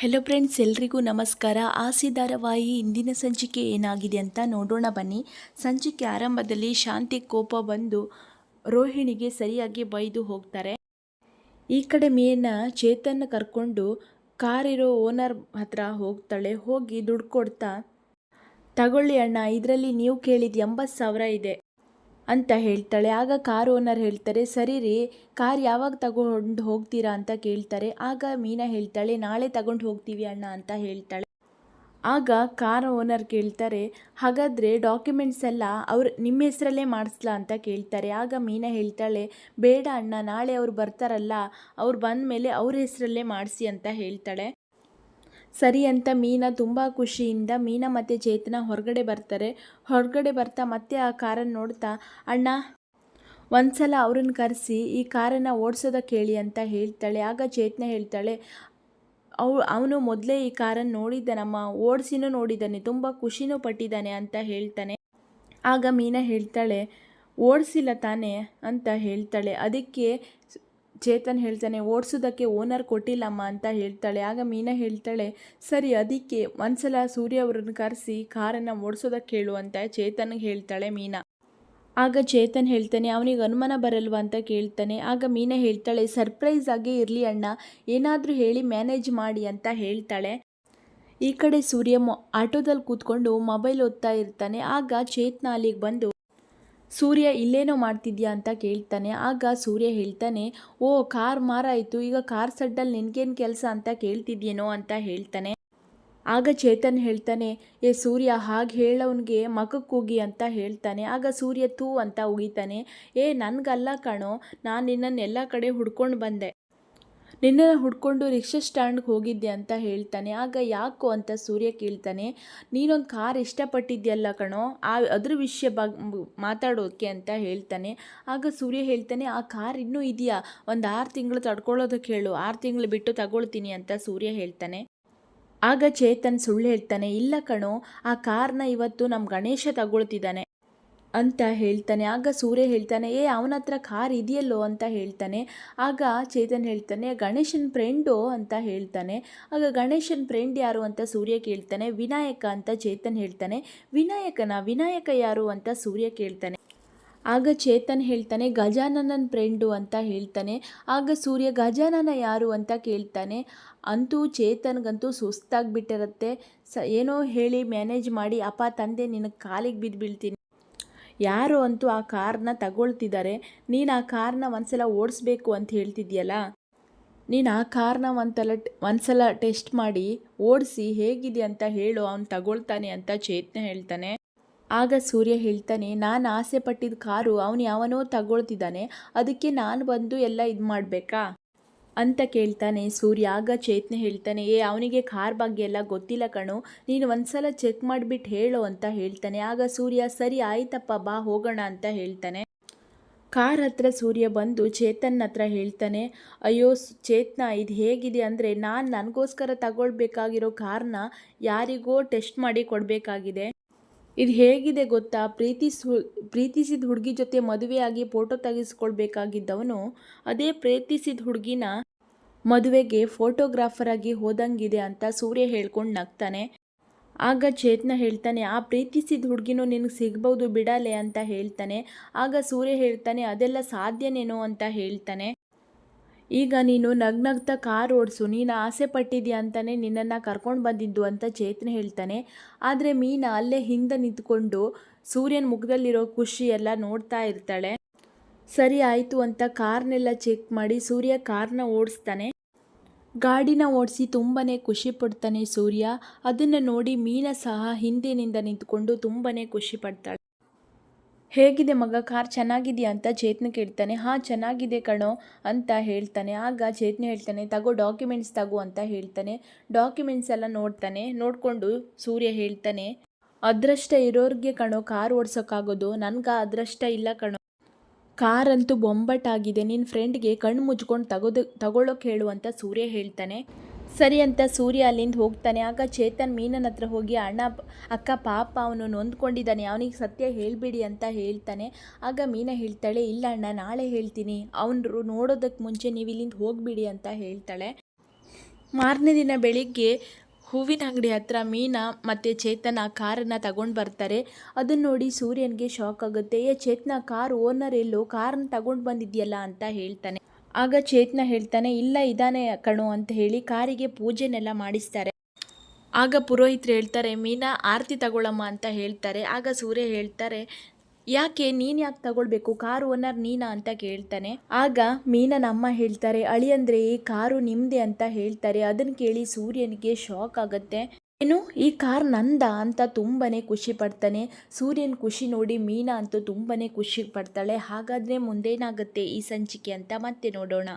Hello friends ಎಲ್ರಿಗೂ ನಮಸ್ಕಾರ. ಆಸಿ ಧಾರಾವಾಹಿ ಇಂದಿನ ಸಂಚಿಕೆ ಏನಾಗಿದೆ ಅಂತ ನೋಡೋಣ ಬನ್ನಿ. ಸಂಚಿಕೆ ಆರಂಭದಲ್ಲಿ ಶಾಂತಿ ಕೋಪ ಬಂದು ರೋಹಿಣಿಗೆ ಸರಿಯಾಗಿ ಬೈದು ಹೋಗ್ತಾರೆ. ಈ ಕಡೆ ಮೀನ ಚೇತನ್ ಕರ್ಕೊಂಡು ಕಾರಿರೋ ಓನರ್ ಹತ್ರ ಹೋಗ್ತಾಳೆ. ಹೋಗಿ ದುಡ್ಡು ಕೊಡ್ತಾ, ತಗೊಳ್ಳಿ ಅಣ್ಣ, ಇದರಲ್ಲಿ ನೀವು ಕೇಳಿದ ಎಂಬತ್ತು ಸಾವಿರ ಇದೆ. ಅಂತ ಹೇಳ್ತಾಳೆ. ಆಗ ಕಾರ್ ಓನರ್ ಹೇಳ್ತಾರೆ, ಸರಿ ರೀ, ಕಾರ್ ಯಾವಾಗ ತಗೊಂಡು ಹೋಗ್ತೀರಾ ಅಂತ ಕೇಳ್ತಾರೆ. ಆಗ ಮೀನಾ ಹೇಳ್ತಾಳೆ, ನಾಳೆ ತಗೊಂಡು ಹೋಗ್ತೀವಿ ಅಣ್ಣ ಅಂತ ಹೇಳ್ತಾಳೆ. ಆಗ ಕಾರ್ ಓನರ್ ಕೇಳ್ತಾರೆ, ಹಾಗಾದರೆ ಡಾಕ್ಯುಮೆಂಟ್ಸ್ ಎಲ್ಲ ಅವ್ರು ನಿಮ್ಮ ಹೆಸರಲ್ಲೇ ಮಾಡಿಸ್ಲಾ ಅಂತ ಕೇಳ್ತಾರೆ. ಆಗ ಮೀನಾ ಹೇಳ್ತಾಳೆ, ಬೇಡ ಅಣ್ಣ, ನಾಳೆ ಅವ್ರು ಬರ್ತಾರಲ್ಲ, ಅವ್ರು ಬಂದ ಮೇಲೆ ಅವ್ರ ಹೆಸರಲ್ಲೇ ಮಾಡಿಸಿ ಅಂತ ಹೇಳ್ತಾಳೆ. ಸರಿ ಅಂತ ಮೀನಾ ತುಂಬ ಖುಷಿಯಿಂದ ಮೀನಾ ಮತ್ತು ಚೇತನ ಹೊರಗಡೆ ಬರ್ತಾರೆ. ಹೊರಗಡೆ ಬರ್ತಾ ಮತ್ತೆ ಆ ಕಾರನ್ನು ನೋಡ್ತಾ, ಅಣ್ಣ, ಒಂದ್ಸಲ ಅವ್ರನ್ನ ಕರೆಸಿ, ಈ ಕಾರನ್ನು ಓಡಿಸೋದಕ್ಕೆ ಹೇಳಿ ಅಂತ ಹೇಳ್ತಾಳೆ. ಆಗ ಚೇತನ ಹೇಳ್ತಾಳೆ, ಅವ್, ಅವನು ಮೊದಲೇ ಈ ಕಾರನ್ನು ನೋಡಿದ್ದಾನಮ್ಮ, ಓಡಿಸಿನೂ ನೋಡಿದ್ದಾನೆ, ತುಂಬ ಖುಷಿನೂ ಪಟ್ಟಿದ್ದಾನೆ ಅಂತ ಹೇಳ್ತಾನೆ. ಆಗ ಮೀನಾ ಹೇಳ್ತಾಳೆ, ಓಡಿಸಿಲ್ಲ ತಾನೇ ಅಂತ ಹೇಳ್ತಾಳೆ. ಅದಕ್ಕೆ ಚೇತನ್ ಹೇಳ್ತಾನೆ ಓಡಿಸೋದಕ್ಕೆ ಓನರ್ ಕೊಟ್ಟಿಲ್ಲಮ್ಮ ಅಂತ ಹೇಳ್ತಾಳೆ. ಆಗ ಮೀನಾ ಹೇಳ್ತಾಳೆ, ಸರಿ, ಅದಕ್ಕೆ ಒಂದ್ಸಲ ಸೂರ್ಯ ಅವ್ರನ್ನ ಕರೆಸಿ ಕಾರನ್ನು ಓಡಿಸೋದಕ್ಕೆ ಹೇಳು ಅಂತ ಚೇತನ್ಗೆ ಹೇಳ್ತಾಳೆ ಮೀನಾ. ಆಗ ಚೇತನ್ ಹೇಳ್ತಾನೆ, ಅವನಿಗೆ ಅನುಮಾನ ಬರಲ್ವಾ ಅಂತ ಕೇಳ್ತಾನೆ. ಆಗ ಮೀನಾ ಹೇಳ್ತಾಳೆ, ಸರ್ಪ್ರೈಸ್ ಆಗಿ ಇರಲಿ ಅಣ್ಣ, ಏನಾದರೂ ಹೇಳಿ ಮ್ಯಾನೇಜ್ ಮಾಡಿ ಅಂತ ಹೇಳ್ತಾಳೆ. ಈ ಕಡೆ ಸೂರ್ಯ ಆಟೋದಲ್ಲಿ ಕೂತ್ಕೊಂಡು ಮೊಬೈಲ್ ಓದ್ತಾ ಇರ್ತಾನೆ. ಆಗ ಚೇತನ ಅಲ್ಲಿಗೆ ಬಂದು ಸೂರ್ಯ ಇಲ್ಲೇನೋ ಮಾಡ್ತಿದ್ಯಾ ಅಂತ ಕೇಳ್ತಾನೆ. ಆಗ ಸೂರ್ಯ ಹೇಳ್ತಾನೆ, ಓ, ಕಾರ್ ಮಾರಾಯಿತು. ಈಗ ಕಾರ್ ಸಡ್ಡಲ್ಲಿ ನಿನಗೇನು ಕೆಲಸ ಅಂತ ಕೇಳ್ತಿದ್ಯೇನೋ ಅಂತ ಹೇಳ್ತಾನೆ. ಆಗ ಚೇತನ್ ಹೇಳ್ತಾನೆ, ಏ, ಸೂರ್ಯ, ಹಾಗೆ ಹೇಳೋವನಿಗೆ ಮಕಕ್ಕೆ ಹೋಗಿ ಅಂತ ಹೇಳ್ತಾನೆ. ಆಗ ಸೂರ್ಯ ತೂ ಅಂತ ಉಗಿತಾನೆ, ಏ, ನನಗಲ್ಲ ಕಣೋ. ನಾನು ನಿನ್ನನ್ನು ಎಲ್ಲ ಕಡೆ ಹುಡ್ಕೊಂಡು ಬಂದೆ. ನಿನ್ನನ್ನು ಹುಡ್ಕೊಂಡು ರಿಕ್ಷಾ ಸ್ಟ್ಯಾಂಡ್ಗೆ ಹೋಗಿದ್ದೆ ಅಂತ ಹೇಳ್ತಾನೆ. ಆಗ ಯಾಕೋ ಅಂತ ಸೂರ್ಯ ಕೇಳ್ತಾನೆ, ನೀನೊಂದು ಕಾರ್ ಇಷ್ಟಪಟ್ಟಿದ್ಯಲ್ಲ ಕಣೋ, ಆ ಅದ್ರ ವಿಷಯ ಬಗ್ ಮಾತಾಡೋಕ್ಕೆ ಅಂತ ಹೇಳ್ತಾನೆ. ಆಗ ಸೂರ್ಯ ಹೇಳ್ತಾನೆ, ಆ ಕಾರ್ ಇನ್ನೂ ಇದೆಯಾ? ಒಂದು ಆರು ತಿಂಗಳು ತಡ್ಕೊಳ್ಳೋದಕ್ಕೆ ಹೇಳು ಆರು ತಿಂಗಳು ಬಿಟ್ಟು ತಗೊಳ್ತೀನಿ ಅಂತ ಸೂರ್ಯ ಹೇಳ್ತಾನೆ. ಆಗ ಚೇತನ್ ಸುಳ್ಳು ಹೇಳ್ತಾನೆ, ಇಲ್ಲ ಕಣೋ, ಆ ಕಾರ್ನ ಇವತ್ತು ನಮ್ಮ ಗಣೇಶ ತಗೊಳ್ತಿದ್ದಾನೆ. ಅಂತ ಹೇಳ್ತಾನೆ. ಆಗ ಸೂರ್ಯ ಹೇಳ್ತಾನೆ, ಏ, ಅವನ ಹತ್ರ ಕಾರ್ ಇದೆಯಲ್ಲೋ ಅಂತ ಹೇಳ್ತಾನೆ. ಆಗ ಚೇತನ್ ಹೇಳ್ತಾನೆ, ಗಣೇಶನ್ ಫ್ರೆಂಡು ಅಂತ ಹೇಳ್ತಾನೆ. ಆಗ ಗಣೇಶನ್ ಫ್ರೆಂಡ್ ಯಾರು ಅಂತ ಸೂರ್ಯ ಕೇಳ್ತಾನೆ. ವಿನಾಯಕ ಅಂತ ಚೇತನ್ ಹೇಳ್ತಾನೆ. ವಿನಾಯಕನ ವಿನಾಯಕ ಯಾರು ಅಂತ ಸೂರ್ಯ ಕೇಳ್ತಾನೆ. ಆಗ ಚೇತನ್ ಹೇಳ್ತಾನೆ, ಗಜಾನನನ್ ಫ್ರೆಂಡು ಅಂತ ಹೇಳ್ತಾನೆ. ಆಗ ಸೂರ್ಯ ಗಜಾನನ ಯಾರು ಅಂತ ಕೇಳ್ತಾನೆ. ಅಂತೂ ಚೇತನ್ಗಂತೂ ಸುಸ್ತಾಗಿಬಿಟ್ಟಿರತ್ತೆ. ಸ, ಏನೋ ಹೇಳಿ ಮ್ಯಾನೇಜ್ ಮಾಡಿ, ಅಪ್ಪ, ತಂದೆ ನಿನಗೆ ಕಾಲಿಗೆ ಬಿದ್ದು ಬೀಳ್ತೀನಿ ಯಾರು ಅಂತೂ ಆ ಕಾರ್ನ ತಗೊಳ್ತಿದ್ದಾರೆ ನೀನು ಆ ಕಾರ್ನ ಒಂದ್ಸಲ ಓಡಿಸ್ಬೇಕು ಅಂತ ಹೇಳ್ತಿದ್ಯಲ್ಲ? ನೀನು ಆ ಕಾರ್ನ ಒಂದ್ಸಲ ಒಂದ್ಸಲ ಟೆಸ್ಟ್ ಮಾಡಿ, ಓಡಿಸಿ ಹೇಗಿದೆ ಅಂತ ಹೇಳು, ಅವ್ನು ತಗೊಳ್ತಾನೆ ಅಂತ ಚೇತನ ಹೇಳ್ತಾನೆ. ಆಗ ಸೂರ್ಯ ಹೇಳ್ತಾನೆ, ನಾನು ಆಸೆ ಪಟ್ಟಿದ್ದ ಕಾರು, ಅವನು ಯಾವನೋ ತಗೊಳ್ತಿದ್ದಾನೆ ಅದಕ್ಕೆ ನಾನು ಬಂದು ಎಲ್ಲ ಇದು ಮಾಡಬೇಕಾ? ಅಂತ ಕೇಳ್ತಾನೆ. ಸೂರ್ಯ ಆಗ ಚೇತನ ಹೇಳ್ತಾನೆ ಏ ಅವನಿಗೆ ಕಾರ್ ಬಗ್ಗೆ ಎಲ್ಲ ಗೊತ್ತಿಲ್ಲ ಕಣು, ನೀನು ಒಂದ್ಸಲ ಚೆಕ್ ಮಾಡಿಬಿಟ್ಟು ಹೇಳು ಅಂತ ಹೇಳ್ತಾನೆ. ಆಗ ಸೂರ್ಯ, ಸರಿ ಆಯ್ತಪ್ಪ, ಬಾ ಹೋಗೋಣ ಅಂತ ಹೇಳ್ತಾನೆ. ಕಾರ್ ಹತ್ರ ಸೂರ್ಯ ಬಂದು ಚೇತನ್ ಹತ್ರ ಹೇಳ್ತಾನೆ, ಅಯ್ಯೋ ಚೇತನ, ಇದು ಹೇಗಿದೆ ಅಂದರೆ ನಾನು ನನಗೋಸ್ಕರ ತಗೊಳ್ಬೇಕಾಗಿರೋ ಕಾರ್ನ ಯಾರಿಗೋ ಟೆಸ್ಟ್ ಮಾಡಿ ಕೊಡಬೇಕಾಗಿದೆ. ಇದು ಹೇಗಿದೆ ಗೊತ್ತಾ? ಪ್ರೀತಿಸು ಪ್ರೀತಿಸಿದ ಹುಡುಗಿ ಜೊತೆ ಮದುವೆಯಾಗಿ ಫೋಟೋ ತೆಗೆಸ್ಕೊಳ್ಬೇಕಾಗಿದ್ದವನು, ಅದೇ ಪ್ರೀತಿಸಿದ ಹುಡುಗಿನ ಮದುವೆಗೆ ಫೋಟೋಗ್ರಾಫರ್ ಆಗಿ ಹೋದಂಗಿದೆ ಅಂತ ಸೂರ್ಯ ಹೇಳ್ಕೊಂಡು ನಗ್ತಾನೆ. ಆಗ ಚೇತನ ಹೇಳ್ತಾನೆ, ಆ ಪ್ರೀತಿಸಿದ ಹುಡುಗಿನೂ ನಿನಗೆ ಸಿಗ್ಬೋದು ಬಿಡಲೆ ಅಂತ ಹೇಳ್ತಾನೆ. ಆಗ ಸೂರ್ಯ ಹೇಳ್ತಾನೆ, ಅದೆಲ್ಲ ಸಾಧ್ಯನೇನೋ ಅಂತ ಹೇಳ್ತಾನೆ. ಈಗ ನೀನು ನಗ್ನಗ್ತಾ ಕಾರ್ ಓಡಿಸು, ನೀನು ಆಸೆ ಪಟ್ಟಿದ್ಯಾ ಅಂತಲೇ ನಿನ್ನನ್ನು ಕರ್ಕೊಂಡು ಬಂದಿದ್ದು ಅಂತ ಚೇತನ ಹೇಳ್ತಾನೆ. ಆದರೆ ಮೀನಾ ಅಲ್ಲೇ ಹಿಂದೆ ನಿಂತ್ಕೊಂಡು ಸೂರ್ಯನ ಮುಖದಲ್ಲಿರೋ ಖುಷಿ ಎಲ್ಲ ನೋಡ್ತಾ ಇರ್ತಾಳೆ. ಸರಿ ಆಯಿತು ಅಂತ ಕಾರ್ನೆಲ್ಲ ಚೆಕ್ ಮಾಡಿ ಸೂರ್ಯ ಕಾರ್ನ ಓಡಿಸ್ತಾನೆ. ಗಾಡಿನ ಓಡಿಸಿ ತುಂಬಾ ಖುಷಿ ಪಡ್ತಾನೆ ಸೂರ್ಯ. ಅದನ್ನು ನೋಡಿ ಮೀನ ಸಹ ಹಿಂದಿನಿಂದ ನಿಂತ್ಕೊಂಡು ತುಂಬಾ ಖುಷಿ ಪಡ್ತಾಳೆ. ಹೇಗಿದೆ ಮಗ, ಕಾರ್ ಚೆನ್ನಾಗಿದೆಯಾ ಅಂತ ಚೇತನ ಕೇಳ್ತಾನೆ. ಹಾಂ, ಚೆನ್ನಾಗಿದೆ ಕಣೋ ಅಂತ ಹೇಳ್ತಾನೆ. ಆಗ ಚೇತನ ಹೇಳ್ತಾನೆ, ತಗೋ ಡಾಕ್ಯುಮೆಂಟ್ಸ್ ತಗೋ ಅಂತ ಹೇಳ್ತಾನೆ. ಡಾಕ್ಯುಮೆಂಟ್ಸ್ ಎಲ್ಲ ನೋಡ್ತಾನೆ. ನೋಡಿಕೊಂಡು ಸೂರ್ಯ ಹೇಳ್ತಾನೆ ಅದೃಷ್ಟ ಇರೋರಿಗೆ ಕಣೋ, ಕಾರ್ ಓಡಿಸೋಕ್ಕಾಗೋದು. ನನಗೆ ಅದೃಷ್ಟ ಇಲ್ಲ ಕಣೋ. ಕಾರಂತೂ ಬೊಂಬಟಾಗಿದೆ. ನಿನ್ನ ಫ್ರೆಂಡ್ಗೆ ಕಣ್ಣು ಮುಚ್ಕೊಂಡು ತಗೋದು ತಗೊಳ್ಳೋಕೆ ಹೇಳು ಅಂತ ಸೂರ್ಯ ಹೇಳ್ತಾನೆ. ಸರಿ ಅಂತ ಸೂರ್ಯ ಅಲ್ಲಿಂದ ಹೋಗ್ತಾನೆ. ಆಗ ಚೇತನ್ ಮೀನನ ಹತ್ರ ಹೋಗಿ ಅಣ್ಣ, ಅಕ್ಕ, ಪಾಪ ಅವನು ನೊಂದ್ಕೊಂಡಿದ್ದಾನೆ. ಅವನಿಗೆ ಸತ್ಯ ಹೇಳಿಬಿಡಿ ಅಂತ ಹೇಳ್ತಾನೆ. ಆಗ ಮೀನ ಹೇಳ್ತಾಳೆ, ಇಲ್ಲ ಅಣ್ಣ, ನಾಳೆ ಹೇಳ್ತೀನಿ. ಅವನು ನೋಡೋದಕ್ಕೆ ಮುಂಚೆ ನೀವು ಇಲ್ಲಿಂದ ಹೋಗಿಬಿಡಿ ಅಂತ ಹೇಳ್ತಾಳೆ. ಮಾರನೇ ದಿನ ಬೆಳಿಗ್ಗೆ ಹೂವಿನ ಅಂಗಡಿ ಹತ್ರ ಮೀನಾ ಮತ್ತು ಚೇತನ ಕಾರನ್ನು ತಗೊಂಡು ಬರ್ತಾರೆ. ಅದನ್ನ ನೋಡಿ ಸೂರ್ಯನಿಗೆ ಶಾಕ್ ಆಗುತ್ತೆ. ಏ ಚೇತನ, ಕಾರ್ ಓನರ್ ಎಲ್ಲೋ ಕಾರನ್ನ ತಗೊಂಡು ಬಂದಿದ್ಯಲ್ಲ ಅಂತ ಹೇಳ್ತಾನೆ. ಆಗ ಚೇತನ ಹೇಳ್ತಾನೆ, ಇಲ್ಲ ಇದಾನೆ ಕಣು ಅಂತ ಹೇಳಿ ಕಾರಿಗೆ ಪೂಜೆನೆಲ್ಲ ಮಾಡಿಸ್ತಾರೆ. ಆಗ ಪುರೋಹಿತ್ರು ಹೇಳ್ತಾರೆ, ಮೀನಾ ಆರತಿ ತಗೊಳ್ಳಮ್ಮ ಅಂತ ಹೇಳ್ತಾರೆ. ಆಗ ಸೂರ್ಯ ಹೇಳ್ತಾರೆ ಯಾಕೆ ನೀನು ಯಾಕೆ ತಗೊಳ್ಬೇಕು? ಕಾರ್ ಓನರ್ ನೀನಾ ಅಂತ ಕೇಳ್ತಾನೆ. ಆಗ ಮೀನನ ಅಮ್ಮ ಹೇಳ್ತಾರೆ, ಅಳಿಯಂದ್ರೆ ಈ ಕಾರು ನಿಮ್ದೆ ಅಂತ ಹೇಳ್ತಾರೆ. ಅದನ್ನ ಕೇಳಿ ಸೂರ್ಯನಿಗೆ ಶಾಕ್ ಆಗುತ್ತೆ. ಏನು? ಈ ಕಾರ್ ನಂದ? ಅಂತ ತುಂಬಾನೇ ಖುಷಿ ಪಡ್ತಾನೆ. ಸೂರ್ಯನ ಖುಷಿ ನೋಡಿ ಮೀನಾ ಅಂತೂ ತುಂಬಾನೇ ಖುಷಿ ಪಡ್ತಾಳೆ. ಹಾಗಾದ್ರೆ ಮುಂದೇನಾಗುತ್ತೆ ಈ ಸಂಚಿಕೆ ಅಂತ ಮತ್ತೆ ನೋಡೋಣ.